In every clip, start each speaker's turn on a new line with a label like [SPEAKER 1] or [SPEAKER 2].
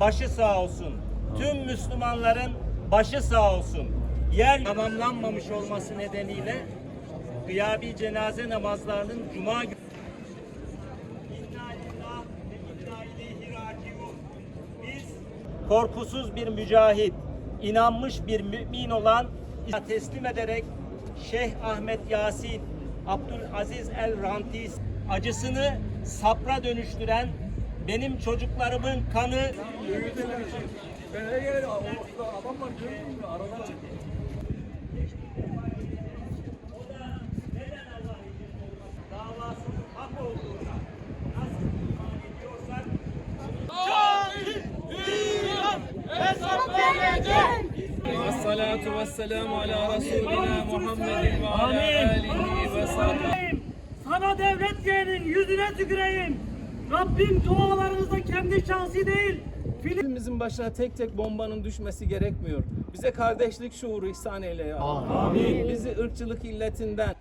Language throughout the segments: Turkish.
[SPEAKER 1] başı sağ olsun. Tüm Müslümanların başı sağ olsun. Yer tamamlanmamış olması nedeniyle gıyabi cenaze namazlarının cuma günü korkusuz bir mücahit, inanmış bir mümin olan teslim ederek Şeyh Ahmet Yasin, Abdülaziz El Rantis acısını sapra dönüştüren benim çocuklarımın kanı
[SPEAKER 2] Vessalatu vesselamu ala Resulina Muhammedin ve ala alihi ve sahbihi.
[SPEAKER 3] Sana devlet yeğenin yüzüne tüküreyim. Rabbim dualarınızda kendi şahsi değil,
[SPEAKER 2] Hepimizin başına tek tek bombanın düşmesi gerekmiyor. Bize kardeşlik şuuru ihsan eyle ya. Amin. Bizi ırkçılık illetinden,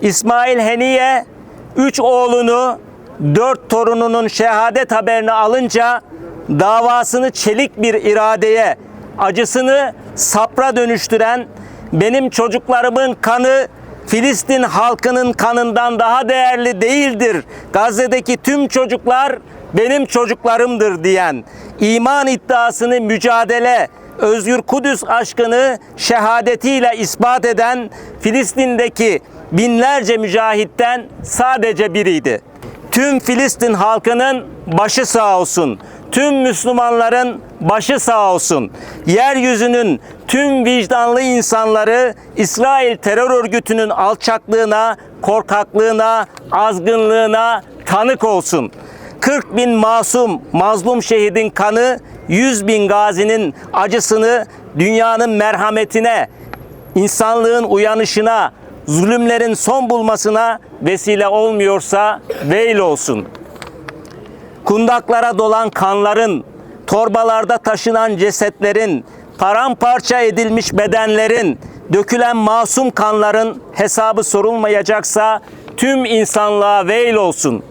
[SPEAKER 1] İsmail Heniye üç oğlunu dört torununun şehadet haberini alınca davasını çelik bir iradeye, acısını sapra dönüştüren benim çocuklarımın kanı Filistin halkının kanından daha değerli değildir. Gazze'deki tüm çocuklar benim çocuklarımdır diyen iman iddiasını mücadele, Özgür Kudüs aşkını şehadetiyle ispat eden Filistin'deki binlerce mücahitten sadece biriydi. Tüm Filistin halkının başı sağ olsun. Tüm Müslümanların başı sağ olsun. Yeryüzünün tüm vicdanlı insanları İsrail terör örgütünün alçaklığına, korkaklığına, azgınlığına tanık olsun. 40 bin masum, mazlum şehidin kanı, 100 bin gazinin acısını dünyanın merhametine, insanlığın uyanışına, zulümlerin son bulmasına vesile olmuyorsa veil olsun. Kundaklara dolan kanların, torbalarda taşınan cesetlerin, paramparça edilmiş bedenlerin, dökülen masum kanların hesabı sorulmayacaksa tüm insanlığa veil olsun.